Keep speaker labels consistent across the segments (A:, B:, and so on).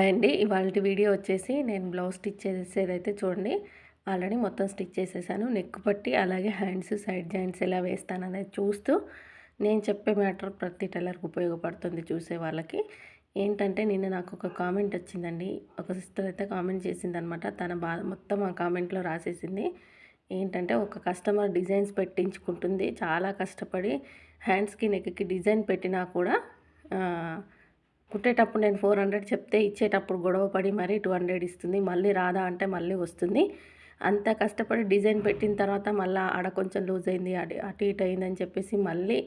A: అండి ఇవాళ వీడియో వచ్చేసి నేను బ్లౌజ్ స్టిచ్ చేసేదైతే చూడండి. ఆల్రెడీ మొత్తం స్టిచ్ చేసేసాను. నెక్ పట్టి అలాగే హ్యాండ్స్ సైడ్ జాయింట్స్ ఎలా వేస్తాను అనేది చూస్తూ నేను చెప్పే మ్యాటర్ ప్రతి టైలర్కి ఉపయోగపడుతుంది చూసే వాళ్ళకి. ఏంటంటే నిన్న నాకు ఒక కామెంట్ వచ్చిందండి. ఒక సిస్టర్ అయితే కామెంట్ చేసిందనమాట. తన బాధ మొత్తం ఆ కామెంట్లో రాసేసింది. ఏంటంటే ఒక కస్టమర్ డిజైన్స్ పెట్టించుకుంటుంది. చాలా కష్టపడి హ్యాండ్స్కి నెక్కి డిజైన్ పెట్టినా కూడా కుట్టేటప్పుడు నేను ఫోర్ హండ్రెడ్ చెప్తే ఇచ్చేటప్పుడు గొడవ పడి మరీ టూ హండ్రెడ్ ఇస్తుంది మళ్ళీ రాదా అంటే మళ్ళీ వస్తుంది. అంత కష్టపడి డిజైన్ పెట్టిన తర్వాత మళ్ళీ ఆడ కొంచెం లూజ్ అయింది అటు అటు ఇటు అయిందని చెప్పేసి మళ్ళీ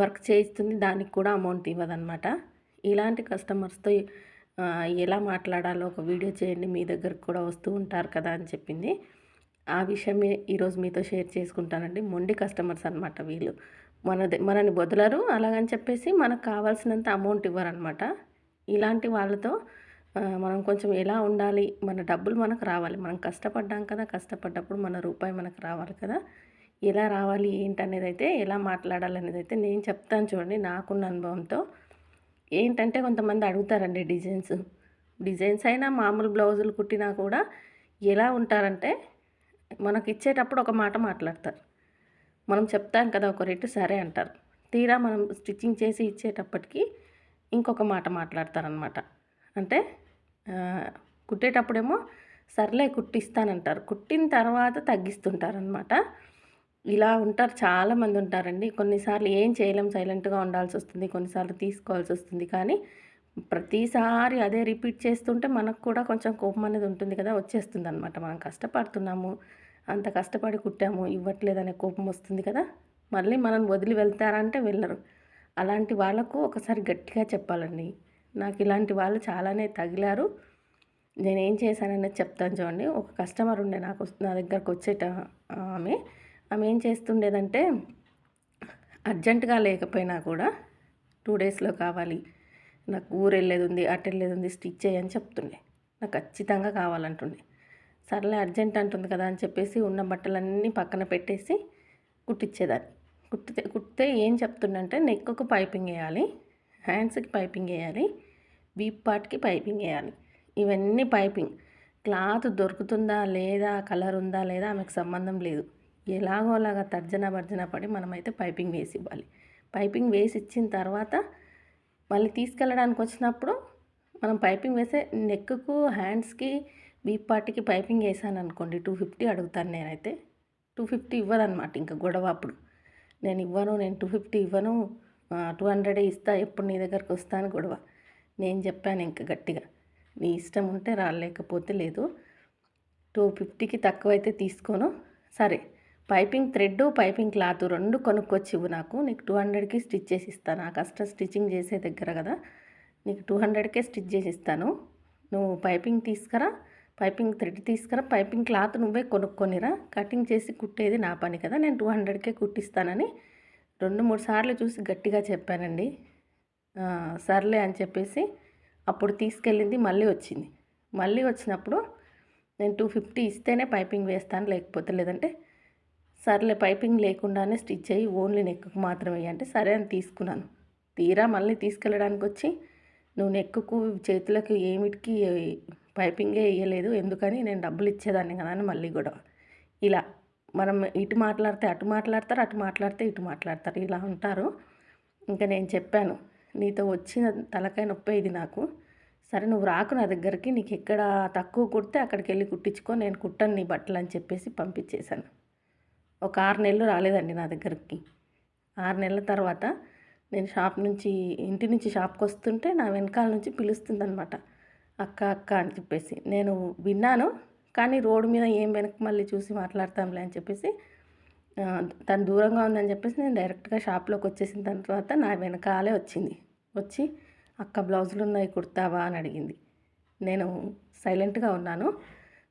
A: వర్క్ చేయిస్తుంది దానికి కూడా అమౌంట్ ఇవ్వదనమాట ఇలాంటి కస్టమర్స్తో ఎలా మాట్లాడాలో ఒక వీడియో చేయండి మీ దగ్గరకు కూడా వస్తూ ఉంటారు కదా అని చెప్పింది. ఆ విషయమే ఈరోజు మీతో షేర్ చేసుకుంటానండి. మొండి కస్టమర్స్ అనమాట వీళ్ళు. మన మనని వదలరు. అలాగని చెప్పేసి మనకు కావాల్సినంత అమౌంట్ ఇవ్వరనమాట. ఇలాంటి వాళ్ళతో మనం కొంచెం ఎలా ఉండాలి? మన డబ్బులు మనకు రావాలి. మనం కష్టపడ్డాం కదా కష్టపడ్డప్పుడు మన రూపాయి మనకు రావాలి కదా. ఎలా రావాలి? ఏంటనేది అయితే ఎలా మాట్లాడాలి అనేది అయితే నేను చెప్తాను చూడండి నాకున్న అనుభవంతో. ఏంటంటే కొంతమంది అడుగుతారండి డిజైన్స్. డిజైన్స్ అయినా మామూలు బ్లౌజులు కుట్టినా కూడా ఎలా ఉంటారంటే మనకి ఇచ్చేటప్పుడు ఒక మాట మాట్లాడతారు. మనం చెప్తాం కదా ఒక రేటు సరే అంటారు. తీరా మనం స్టిచ్చింగ్ చేసి ఇచ్చేటప్పటికి ఇంకొక మాట మాట్లాడతారనమాట అంటే కుట్టేటప్పుడేమో సర్లే కుట్టిస్తానంటారు. కుట్టిన తర్వాత తగ్గిస్తుంటారనమాట ఇలా ఉంటారు చాలామంది ఉంటారండి. కొన్నిసార్లు ఏం చేయలేం సైలెంట్గా ఉండాల్సి వస్తుంది కొన్నిసార్లు తీసుకోవాల్సి వస్తుంది. కానీ ప్రతిసారి అదే రిపీట్ చేస్తుంటే మనకు కూడా కొంచెం కోపం అనేది ఉంటుంది కదా వచ్చేస్తుంది అనమాట మనం కష్టపడుతున్నాము అంత కష్టపడి కుట్టాము ఇవ్వట్లేదనే కోపం వస్తుంది కదా. మళ్ళీ మనం వదిలి వెళ్తారంటే వెళ్ళరు. అలాంటి వాళ్ళకు ఒకసారి గట్టిగా చెప్పాలండి. నాకు ఇలాంటి వాళ్ళు చాలానే తగిలారు. నేను ఏం చేశాననేది చెప్తాను చూడండి. ఒక కస్టమర్ ఉండే నాకు నా దగ్గరకు వచ్చేట ఆమె ఆమె ఏం చేస్తుండేదంటే అర్జెంటుగా లేకపోయినా కూడా టూ డేస్లో కావాలి. నాకు ఊరు వెళ్ళేది ఉంది అటు వెళ్ళేది ఉంది స్టిచ్ చేయని చెప్తుండే. నాకు ఖచ్చితంగా కావాలంటుండే. సర్లే అర్జెంట్ అంటుంది కదా అని చెప్పేసి ఉన్న బట్టలన్నీ పక్కన పెట్టేసి కుట్టించేదాన్ని కుట్టితే కుట్టితే ఏం చెప్తుండంటే నెక్కు పైపింగ్ వేయాలి హ్యాండ్స్కి పైపింగ్ వేయాలి వీప్ పార్ట్కి పైపింగ్ వేయాలి. ఇవన్నీ పైపింగ్. క్లాత్ దొరుకుతుందా లేదా కలర్ ఉందా లేదా ఆమెకు సంబంధం లేదు. ఎలాగో అలాగా తర్జన భర్జన పడి మనమైతే పైపింగ్ వేసి ఇవ్వాలి. పైపింగ్ వేసి ఇచ్చిన తర్వాత మళ్ళీ తీసుకెళ్ళడానికి వచ్చినప్పుడు మనం పైపింగ్ వేసే నెక్కు హ్యాండ్స్కి మీ పార్టీకి పైపింగ్ వేసాను అనుకోండి టూ ఫిఫ్టీ అడుగుతాను నేనైతే. టూ ఫిఫ్టీ ఇవ్వదన్నమాట ఇంకా గొడవ అప్పుడు. నేను ఇవ్వను నేను టూ ఫిఫ్టీ ఇవ్వను టూ హండ్రెడే ఇస్తా ఎప్పుడు నీ దగ్గరకు వస్తాను గొడవ. నేను చెప్పాను ఇంకా గట్టిగా నీ ఇష్టం ఉంటే రాలేకపోతే లేదు. టూ ఫిఫ్టీకి తక్కువైతే తీసుకోను. సరే పైపింగ్ థ్రెడ్ పైపింగ్ క్లాత్ రెండు కొనుక్కొచ్చి ఇవ్వు నాకు. నీకు టూ హండ్రెడ్కి స్టిచ్ చేసి ఇస్తాను. ఆ కష్టం స్టిచ్చింగ్ చేసే దగ్గర కదా. నీకు టూ హండ్రెడ్కే స్టిచ్ చేసి ఇస్తాను. నువ్వు పైపింగ్ తీసుకురా పైపింగ్ థ్రెడ్ తీసుకురా. పైపింగ్ క్లాత్ నువ్వే కొనుక్కొనిరా. కటింగ్ చేసి కుట్టేది నా పని కదా. నేను టూ హండ్రెడ్కే కుట్టిస్తానని రెండు మూడు సార్లు చూసి గట్టిగా చెప్పానండి. సర్లే అని చెప్పేసి అప్పుడు తీసుకెళ్ళింది మళ్ళీ వచ్చింది. మళ్ళీ వచ్చినప్పుడు నేను టూ ఫిఫ్టీ ఇస్తేనే పైపింగ్ వేస్తాను లేకపోతే లేదంటే సర్లే పైపింగ్ లేకుండానే స్టిచ్ అయ్యి ఓన్లీ నెక్కుకు మాత్రమే అంటే సరే అని తీసుకున్నాను. తీరా మళ్ళీ తీసుకెళ్ళడానికి వచ్చి నువ్వు నెక్కుకు చేతులకు ఏమిటికి పైపింగే వేయలేదు ఎందుకని? నేను డబ్బులు ఇచ్చేదాన్ని కదా అని మళ్ళీ గొడవ. ఇలా మనం ఇటు మాట్లాడితే అటు మాట్లాడతారు అటు మాట్లాడితే ఇటు మాట్లాడతారు. ఇలా ఉంటారు. ఇంకా నేను చెప్పాను నీతో వచ్చిన తలకాయ నొప్పి ఇది నాకు. సరే నువ్వు రాకు నా దగ్గరికి. నీకు ఎక్కడ తక్కువ కుడితే అక్కడికి వెళ్ళి కుట్టించుకో. నేను కుట్టను నీ బట్టలు అని చెప్పేసి పంపించేశాను. ఒక ఆరు నెలలు రాలేదండి నా దగ్గరికి. ఆరు నెలల తర్వాత నేను షాప్ నుంచి ఇంటి నుంచి షాప్కి వస్తుంటే నా వెనకాల నుంచి పిలుస్తుంది అనమాట అక్క అక్క అని చెప్పేసి. నేను విన్నాను కానీ రోడ్డు మీద ఏం వెనక్కి మళ్ళీ చూసి మాట్లాడతాంలే అని చెప్పేసి తను దూరంగా ఉందని చెప్పేసి నేను డైరెక్ట్గా షాప్లోకి వచ్చేసిన తర్వాత నా వెనకాలే వచ్చింది. వచ్చి అక్క బ్లౌజులు ఉన్నాయి కుడతావా? అని అడిగింది. నేను సైలెంట్గా ఉన్నాను.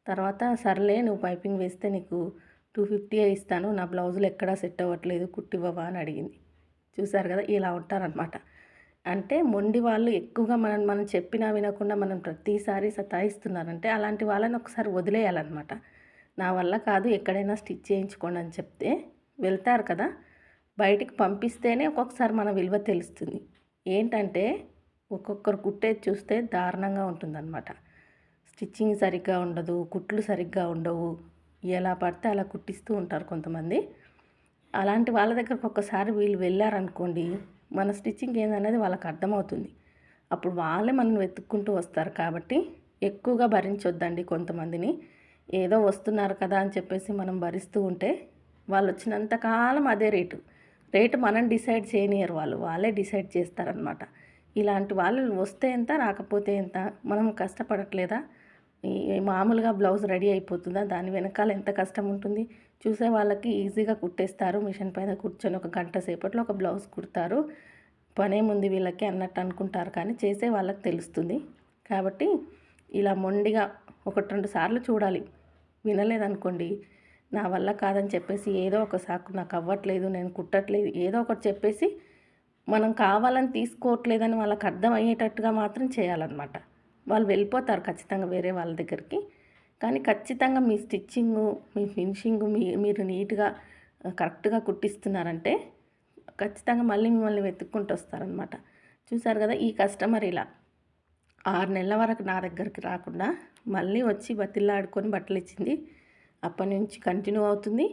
A: తర్వాత సర్లే నువ్వు పైపింగ్ వేస్తే నీకు టూ ఫిఫ్టీ ఇస్తాను. నా బ్లౌజులు ఎక్కడా సెట్ అవ్వట్లేదు కుట్టివ్వవా? అని అడిగింది. చూసారు కదా ఇలా ఉంటారనమాట అంటే మొండి వాళ్ళు ఎక్కువగా మనం మనం చెప్పినా వినకుండా మనం ప్రతిసారి సతాయిస్తున్నారంటే అలాంటి వాళ్ళని ఒకసారి వదిలేయాలన్నమాట. నా వల్ల కాదు ఎక్కడైనా స్టిచ్ చేయించుకోండి అని చెప్తే వెళ్తారు కదా. బయటికి పంపిస్తేనే ఒక్కొక్కసారి మన విలువ తెలుస్తుంది. ఏంటంటే ఒక్కొక్కరు కుట్టేది చూస్తే దారుణంగా ఉంటుందన్నమాట. స్టిచ్చింగ్ సరిగ్గా ఉండదు కుట్లు సరిగ్గా ఉండవు. ఎలా పడితే అలా కుట్టిస్తూ ఉంటారు కొంతమంది. అలాంటి వాళ్ళ దగ్గరకు ఒక్కసారి వీళ్ళు వెళ్ళారనుకోండి మన స్టిచ్చింగ్ ఏందనేది వాళ్ళకి అర్థమవుతుంది. అప్పుడు వాళ్ళే మనం వెతుక్కుంటూ వస్తారు కాబట్టి ఎక్కువగా భరించొద్దండి కొంతమందిని. ఏదో వస్తున్నారు కదా అని చెప్పేసి మనం భరిస్తూ ఉంటే వాళ్ళు వచ్చినంత కాలం అదే రేటు. రేటు మనం డిసైడ్ చేయనియరు వాళ్ళు. వాళ్ళే డిసైడ్ చేస్తారనమాట ఇలాంటి వాళ్ళు వస్తే ఎంత రాకపోతే ఎంత మనం కష్టపడట్లేదా? మామూలుగా బ్లౌజ్ రెడీ అయిపోతుందా? దాని వెనకాల ఎంత కష్టం ఉంటుంది? చూసే వాళ్ళకి ఈజీగా కుట్టేస్తారు. మిషన్ పైన కూర్చొని ఒక గంట సేపట్లో ఒక బ్లౌజ్ కుడతారు. పనేముంది వీళ్ళకి అన్నట్టు అనుకుంటారు కానీ చేసే వాళ్ళకి తెలుస్తుంది. కాబట్టి ఇలా మొండిగా ఒకటి రెండు సార్లు చూడాలి. వినలేదనుకోండి. నా వల్ల కాదని చెప్పేసి ఏదో ఒక సాకు నాకు అవ్వట్లేదు నేను కుట్టట్లేదు ఏదో ఒకటి చెప్పేసి మనం కావాలని తీసుకోవట్లేదని వాళ్ళకి అర్థం అయ్యేటట్టుగా మాత్రం చేయాలన్నమాట. వాళ్ళు వెళ్ళిపోతారు ఖచ్చితంగా వేరే వాళ్ళ దగ్గరికి. కానీ ఖచ్చితంగా మీ స్టిచ్చింగు మీ ఫినిషింగ్ మీ మీరు నీట్గా కరెక్ట్గా కుట్టిస్తున్నారంటే ఖచ్చితంగా మళ్ళీ మిమ్మల్ని వెతుక్కుంటూ వస్తారనమాట చూసారు కదా ఈ కస్టమర్ ఇలా ఆరు నెలల వరకు నా దగ్గరికి రాకుండా మళ్ళీ వచ్చి బతిల్లాడుకొని బట్టలు ఇచ్చింది. అప్పటి నుంచి కంటిన్యూ అవుతుంది.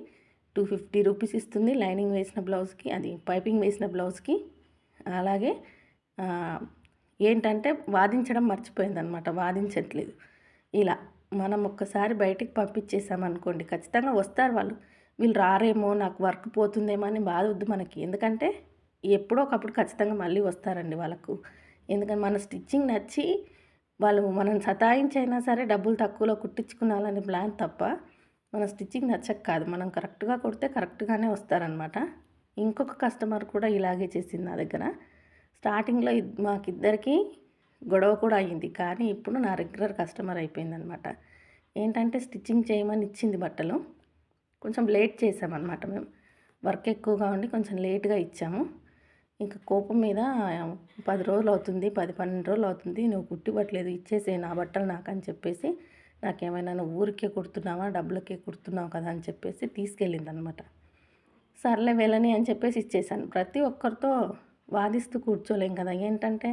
A: టూ ఫిఫ్టీ రూపీస్ ఇస్తుంది లైనింగ్ వేసిన బ్లౌజ్కి అది పైపింగ్ వేసిన బ్లౌజ్కి. అలాగే ఏంటంటే వాదించడం మర్చిపోయిందనమాట. వాదించట్లేదు. ఇలా మనం ఒక్కసారి బయటికి పంపించేసామనుకోండి ఖచ్చితంగా వస్తారు వాళ్ళు. వీళ్ళు రారేమో నాకు వర్క్ పోతుందేమో అని బాధ వద్దు మనకి. ఎందుకంటే ఎప్పుడో ఒకప్పుడు ఖచ్చితంగా మళ్ళీ వస్తారండి వాళ్ళకు. ఎందుకంటే మన స్టిచ్చింగ్ నచ్చి వాళ్ళు మనం సతాయించైనా సరే డబ్బులు తక్కువలో కుట్టించుకున్నాలని ప్లాన్ తప్ప మన స్టిచ్చింగ్ నచ్చక కాదు. మనం కరెక్ట్గా కొడితే కరెక్ట్గానే వస్తారనమాట. ఇంకొక కస్టమర్ కూడా ఇలాగే చేసింది నా దగ్గర. స్టార్టింగ్లో మాకిద్దరికి గొడవ కూడా అయ్యింది. కానీ ఇప్పుడు నా రెగ్యులర్ కస్టమర్ అయిపోయిందనమాట. ఏంటంటే స్టిచ్చింగ్ చేయమని ఇచ్చింది బట్టలు. కొంచెం లేట్ చేసామన్నమాట మేము. వర్క్ ఎక్కువగా ఉండి కొంచెం లేట్గా ఇచ్చాము. ఇంకా కోపం మీద పది రోజులు అవుతుంది పది పన్నెండు రోజులు అవుతుంది. నువ్వు కుట్టివ్వట్లేదు ఇచ్చేసే నా బట్టలు నాకు అని చెప్పేసి నాకేమైనా నువ్వు ఊరికే కుడుతున్నావా డబ్బులకే కుడుతున్నావు కదా అని చెప్పేసి తీసుకెళ్ళింది అనమాట సర్లే వెళ్ళని అని చెప్పేసి ఇచ్చేసాను. ప్రతి ఒక్కరితో వాదిస్తూ కూర్చోలేం కదా. ఏంటంటే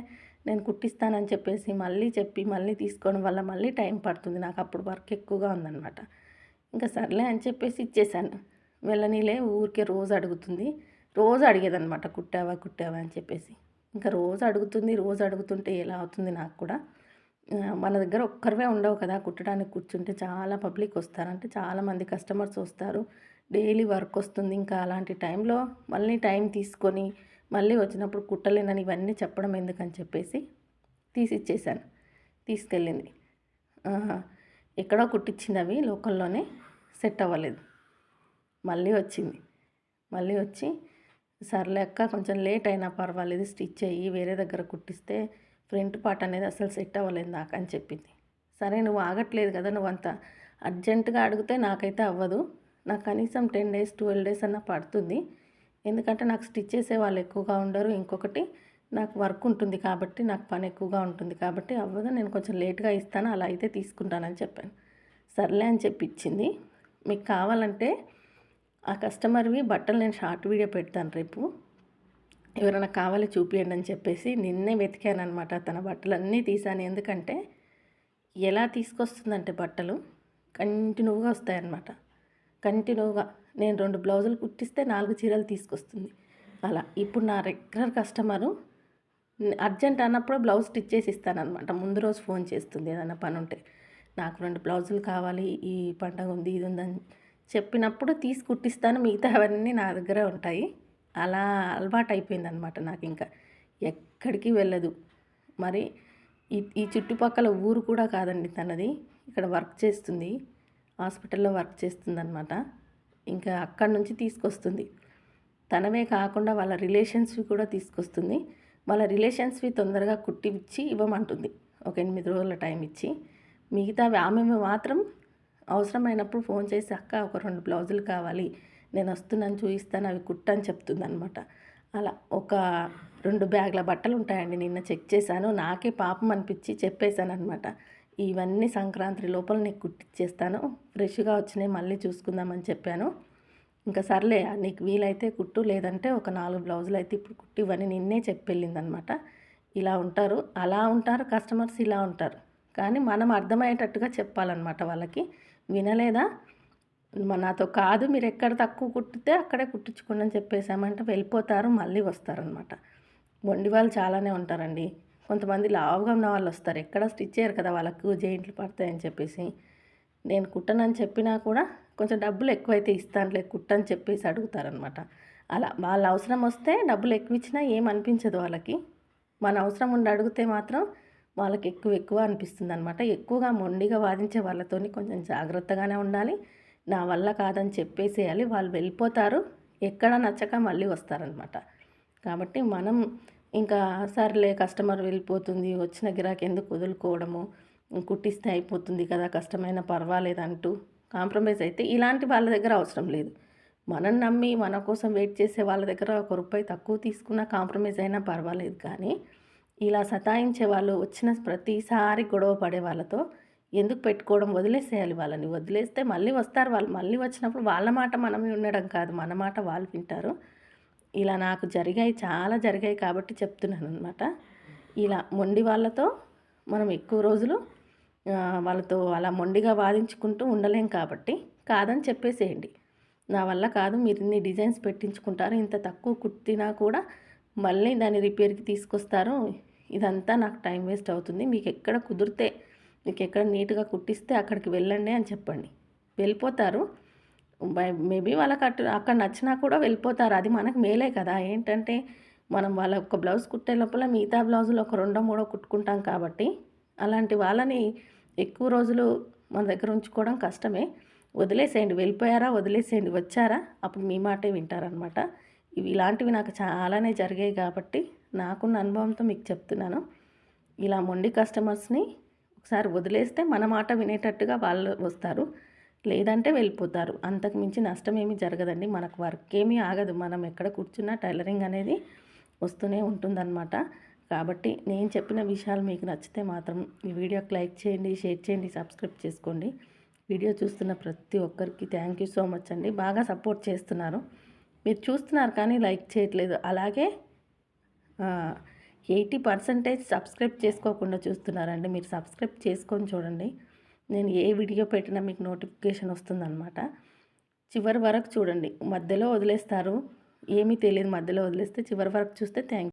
A: నేను కుట్టిస్తానని చెప్పేసి మళ్ళీ చెప్పి మళ్ళీ తీసుకోవడం వల్ల మళ్ళీ టైం పడుతుంది. నాకు అప్పుడు వర్క్ ఎక్కువగా ఉందన్నమాట. ఇంకా సర్లే అని చెప్పేసి ఇచ్చేసాను. వెళ్ళనీలే ఊరికే రోజు అడుగుతుంది. రోజు అడిగేదనమాట కుట్టావా కుట్టావా అని చెప్పేసి. ఇంకా రోజు అడుగుతుంది రోజు అడుగుతుంటే ఎలా అవుతుంది నాకు కూడా. మన దగ్గర ఒక్కరివే ఉండవు కదా కుట్టడానికి కూర్చుంటే. చాలా పబ్లిక్ వస్తారంటే చాలామంది కస్టమర్స్ వస్తారు. డైలీ వర్క్ వస్తుంది. ఇంకా అలాంటి టైంలో మళ్ళీ టైం తీసుకొని మళ్ళీ వచ్చినప్పుడు కుట్టలేనని ఇవన్నీ చెప్పడం ఎందుకని చెప్పేసి తీసిచ్చేసాను తీసుకెళ్ళింది. ఎక్కడో కుట్టించింది అవి లోకల్లోనే సెట్ అవ్వలేదు. మళ్ళీ వచ్చింది. మళ్ళీ వచ్చి సర్లేక్క కొంచెం లేట్ అయినా పర్వాలేదు స్టిచ్ అయ్యి వేరే దగ్గర కుట్టిస్తే ఫ్రంట్ పార్ట్ అనేది అసలు సెట్ అవ్వలేదు నాకు అని చెప్పింది. సరే నువ్వు ఆగట్లేదు కదా నువ్వు అంత అర్జెంటుగా అడిగితే నాకైతే అవ్వదు. నాకు కనీసం టెన్ డేస్ ట్వెల్వ్ డేస్ అన్న పడుతుంది. ఎందుకంటే నాకు స్టిచ్ చేసే వాళ్ళు ఎక్కువగా ఉండరు. ఇంకొకటి నాకు వర్క్ ఉంటుంది కాబట్టి నాకు పని ఎక్కువగా ఉంటుంది కాబట్టి అవ్వదు నేను కొంచెం లేట్గా ఇస్తాను అలా అయితే తీసుకుంటానని చెప్పాను. సర్లే అని చెప్పి ఇచ్చింది. మీకు కావాలంటే ఆ కస్టమర్వి బట్టలు నేను షార్ట్ వీడియో పెడతాను రేపు. ఎవరైనా కావాలి చూపియండి అని చెప్పేసి నిన్నే వెతికాను అనమాట తన బట్టలన్నీ తీసాను ఎందుకంటే ఎలా తీసుకొస్తుందంటే బట్టలు కంటిన్యూగా వస్తాయన్నమాట. కంటిన్యూగా నేను రెండు బ్లౌజులు కుట్టిస్తే నాలుగు చీరలు తీసుకొస్తుంది. అలా. ఇప్పుడు నా రెగ్యులర్ కస్టమరు అర్జెంట్ అన్నప్పుడు బ్లౌజ్ స్టిచ్ చేసి ఇస్తానమాట ముందు రోజు ఫోన్ చేస్తుంది ఏదైనా పని ఉంటే నాకు రెండు బ్లౌజులు కావాలి ఈ పండగ ఉంది ఇది ఉందని చెప్పినప్పుడు తీసి కుట్టిస్తాను. మిగతా అవన్నీ నా దగ్గరే ఉంటాయి. అలా అలవాటు అయిపోయింది అనమాట నాకు ఇంకా. ఎక్కడికి వెళ్ళదు. మరి ఈ ఈ చుట్టుపక్కల ఊరు కూడా కాదండి తనది. ఇక్కడ వర్క్ చేస్తుంది. హాస్పిటల్లో వర్క్ చేస్తుందన్నమాట. ఇంకా అక్కడి నుంచి తీసుకొస్తుంది. తనవే కాకుండా వాళ్ళ రిలేషన్స్వి కూడా తీసుకొస్తుంది. వాళ్ళ రిలేషన్స్వి తొందరగా కుట్టివిచ్చి ఇవ్వమంటుంది. ఒక ఎనిమిది రోజుల టైం ఇచ్చి. మిగతావి ఆమె మాత్రం అవసరమైనప్పుడు ఫోన్ చేసి అక్క ఒక రెండు బ్లౌజులు కావాలి. నేను వస్తున్నాను చూపిస్తాను అవి కుట్టని చెప్తుంది అనమాట అలా ఒక రెండు బ్యాగ్ల బట్టలు ఉంటాయండి నిన్న చెక్ చేశాను. నాకే పాపం అనిపించి చెప్పేశాను అనమాట ఇవన్నీ సంక్రాంతి లోపల నీకు కుట్టిచ్చేస్తాను ఫ్రెష్గా వచ్చినాయి మళ్ళీ చూసుకుందామని చెప్పాను. ఇంకా సర్లే నీకు వీలైతే కుట్టు లేదంటే ఒక నాలుగు బ్లౌజులు అయితే ఇప్పుడు కుట్టి ఇవన్నీ నిన్నే చెప్పెళ్ళిందనమాట. ఇలా ఉంటారు అలా ఉంటారు కస్టమర్స్ ఇలా ఉంటారు. కానీ మనం అర్థమయ్యేటట్టుగా చెప్పాలన్నమాట వాళ్ళకి. వినలేదా? "మ- నాతో కాదు మీరు ఎక్కడ తక్కువ కుట్టితే అక్కడే కుట్టించుకోండి అని చెప్పేసామంటే వెళ్ళిపోతారు మళ్ళీ వస్తారనమాట. మొండి వాళ్ళు చాలానే ఉంటారండి. కొంతమంది లావుగా ఉన్న వాళ్ళు వస్తారు. ఎక్కడ స్టిచ్ చేయరు కదా వాళ్ళకు జెయింట్లు పడతాయని చెప్పేసి. నేను కుట్టనని చెప్పినా కూడా కొంచెం డబ్బులు ఎక్కువైతే ఇస్తానులే కుట్టని చెప్పేసి అడుగుతారనమాట అలా వాళ్ళ అవసరం వస్తే డబ్బులు ఎక్కువ ఇచ్చినా ఏమనిపించదు వాళ్ళకి. మన అవసరం ఉండి అడిగితే మాత్రం వాళ్ళకి ఎక్కువ ఎక్కువ అనిపిస్తుంది అనమాట ఎక్కువగా మొండిగా వాదించే వాళ్ళతోని కొంచెం జాగ్రత్తగానే ఉండాలి. నా వల్ల కాదని చెప్పేసేయాలి. వాళ్ళు వెళ్ళిపోతారు. ఎక్కడ నచ్చక మళ్ళీ వస్తారనమాట కాబట్టి మనం ఇంకా సర్లే కస్టమర్ వెళ్ళిపోతుంది వచ్చిన గిరాకీ ఎందుకు వదులుకోవడము కుట్టిస్తే అయిపోతుంది కదా కష్టమైన పర్వాలేదంటూ కాంప్రమైజ్ అయితే ఇలాంటి వాళ్ళ దగ్గర అవసరం లేదు. మనం నమ్మి మన కోసం వెయిట్ చేసే వాళ్ళ దగ్గర ఒక రూపాయి తక్కువ తీసుకున్నా కాంప్రమైజ్ అయినా పర్వాలేదు కానీ ఇలా సతాయించే వాళ్ళు వచ్చిన ప్రతిసారి గొడవ పడే వాళ్ళతో ఎందుకు పెట్టుకోవడం వదిలేసేయాలి వాళ్ళని. వదిలేస్తే మళ్ళీ వస్తారు వాళ్ళు. మళ్ళీ వచ్చినప్పుడు వాళ్ళ మాట మనమే ఉండడం కాదు. మన మాట వాళ్ళు వింటారు. ఇలా నాకు జరిగాయి చాలా జరిగాయి కాబట్టి చెప్తున్నాను అనమాట ఇలా మొండి వాళ్ళతో మనం ఎక్కువ రోజులు వాళ్ళతో అలా మొండిగా వాదించుకుంటూ ఉండలేం కాబట్టి కాదని చెప్పేసేయండి. నా వల్ల కాదు మీరు ఇన్ని డిజైన్స్ పెట్టించుకుంటారు ఇంత తక్కువ కుట్టినా కూడా మళ్ళీ దాన్ని రిపేర్కి తీసుకొస్తారు. ఇదంతా నాకు టైం వేస్ట్ అవుతుంది. మీకు ఎక్కడ కుదిరితే మీకు ఎక్కడ నీట్గా కుట్టిస్తే అక్కడికి వెళ్ళండి అని చెప్పండి. వెళ్ళిపోతారు. మేబీ వాళ్ళకి అటు అక్కడ నచ్చినా కూడా వెళ్ళిపోతారు. అది మనకు మేలే కదా. ఏంటంటే మనం వాళ్ళ ఒక బ్లౌజ్ కుట్టే లోపల మిగతా బ్లౌజులు ఒక రెండో మూడో కుట్టుకుంటాం కాబట్టి అలాంటి వాళ్ళని ఎక్కువ రోజులు మన దగ్గర ఉంచుకోవడం కష్టమే. వదిలేసేయండి. వెళ్ళిపోయారా? వదిలేసేయండి. వచ్చారా? అప్పుడు మీ మాటే వింటారనమాట ఇవి ఇలాంటివి నాకు చాలానే జరిగాయి కాబట్టి నాకున్న అనుభవంతో మీకు చెప్తున్నాను. ఇలా మొండి కస్టమర్స్ని ఒకసారి వదిలేస్తే మన మాట వినేటట్టుగా వాళ్ళు వస్తారు. లేదంటే వెళ్ళిపోతారు. అంతకుమించి నష్టం ఏమీ జరగదండి. మనకు వర్క్ ఏమీ ఆగదు. మనం ఎక్కడ కూర్చున్నా టైలరింగ్ అనేది వస్తూనే ఉంటుందన్నమాట. కాబట్టి నేను చెప్పిన విషయాలు మీకు నచ్చితే మాత్రం ఈ వీడియోకి లైక్ చేయండి షేర్ చేయండి సబ్స్క్రైబ్ చేసుకోండి. వీడియో చూస్తున్న ప్రతి ఒక్కరికి థ్యాంక్ యూ సో మచ్ అండి. బాగా సపోర్ట్ చేస్తున్నారు. మీరు చూస్తున్నారు కానీ లైక్ చేయట్లేదు. అలాగే ఎయిటీ పర్సెంటేజ్ సబ్స్క్రైబ్ చేసుకోకుండా చూస్తున్నారండి. మీరు సబ్స్క్రైబ్ చేసుకొని చూడండి. నేను ఏ వీడియో పెట్టినా మీకు నోటిఫికేషన్ వస్తుందన్నమాట. చివరి వరకు చూడండి. మధ్యలో వదిలేస్తారు. ఏమీ తెలియదు. మధ్యలో వదిలేస్తే చివరి వరకు చూస్తే థ్యాంక్